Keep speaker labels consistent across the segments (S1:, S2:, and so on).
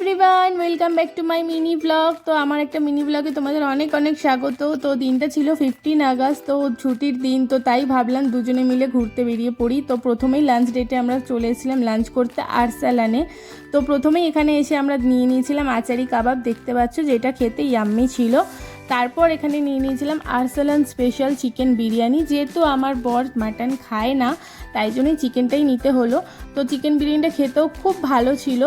S1: Everyone welcome back to my mini blog তো আমার একটা মিনি ব্লগে তোমাদের অনেক অনেক স্বাগত। তো দিনটা ছিল ফিফটিন আগস্ট, তো ছুটির দিন, তো তাই ভাবলাম দুজনে মিলে ঘুরতে বেরিয়ে পড়ি। তো প্রথমেই লাঞ্চ ডেটে আমরা চলে এসেছিলাম লাঞ্চ করতে আরসালানে। তো প্রথমেই এখানে এসে আমরা নিয়ে নিয়েছিলাম আচারি কাবাব। দেখতে পাচ্ছ যেটা খেতে ইয়াম্মি ছিল। তারপর এখানে নিয়ে নিয়েছিলাম আরসালান স্পেশাল চিকেন বিরিয়ানি। যেহেতু আমার বর মাটন খায় না, তাই জন্যই চিকেনটাই নিতে হলো। তো চিকেন বিরিয়ানিটা খেতেও খুব ভালো ছিল।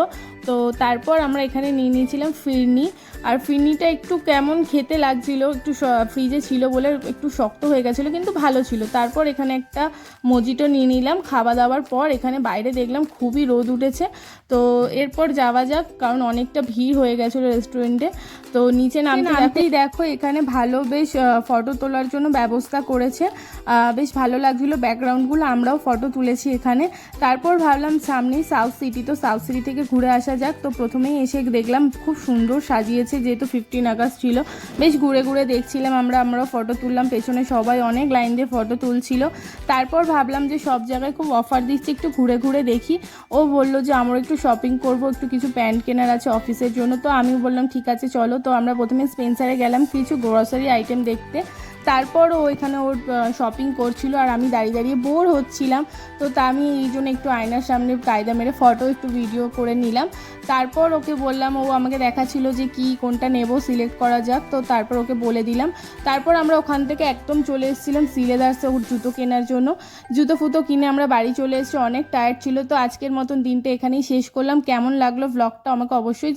S1: তো তারপর আমরা এখানে নিয়ে নিয়েছিলাম ফিরনি। আর ফিরনিটা একটু কেমন খেতে লাগছিল একটু ফ্রিজে ছিল বলে একটু শক্ত হয়ে গেছিল কিন্তু ভালো ছিল। তারপর এখানে একটা মজিটো নিয়ে নিলাম। খাওয়া দাওয়ার পর এখানে বাইরে দেখলাম খুবই রোদ উঠেছে। তো এরপর যাওয়া যাক কারণ অনেকটা ভিড় হয়ে গেছিল রেস্টুরেন্টে তো নিচে নামতে নামতেই দেখো এখানে ভালো বেশ ফটো তোলার জন্য ব্যবস্থা করেছে। বেশ ভালো লাগছিল ব্যাকগ্রাউন্ডগুলো আমরাও ফটো তুলেছি এখানে। তারপর ভাবলাম সামনেই সাউথ সিটি তো সাউথ সিটি থেকে ঘুরে আসা যাক। তো প্রথমেই এসে দেখলাম খুব সুন্দর সাজিয়েছে। যেহেতু ফিফটিন আগস্ট ছিল। বেশ ঘুরে ঘুরে দেখছিলাম আমরা, আমরাও ফটো তুললাম, পেছনে সবাই অনেক লাইন দিয়ে ফটো তুলছিল। তারপর ভাবলাম যে সব জায়গায় খুব অফার দিচ্ছে, একটু ঘুরে ঘুরে দেখি। ও বলল যে আমরা একটু শপিং করব, একটু কিছু প্যান্ট কেনার আছে অফিসের জন্য। তো আমি বললাম, ঠিক আছে, চলো। তো আমরা প্রথমে স্পেন্সারে গেলাম কিছু গ্রসারি আইটেম দেখতে। তারপর ও এখানে ওর শপিং করছিল আর আমি দাঁড়িয়ে দাঁড়িয়ে বোর হচ্ছিলাম। তো তা আমি এই জন্য একটু আয়নার সামনে কায়দা মেরে ফটো একটু ভিডিও করে নিলাম। তারপর ওকে বললাম, ও আমাকে দেখাচ্ছিল যে কি, কোনটা নেব সিলেক্ট করা যাক। তো তারপর ওকে বলে দিলাম। তারপর আমরা ওখান থেকে একদম চলে এসেছিলাম সিলেদার্সে ওর জুতো কেনার জন্য। জুতো ফুতো কিনে আমরা বাড়ি চলে এসেছি, অনেক টায়ার্ড ছিল। তো আজকের মতন দিনটা এখানেই শেষ করলাম। কেমন লাগল ব্লগটা আমাকে অবশ্যই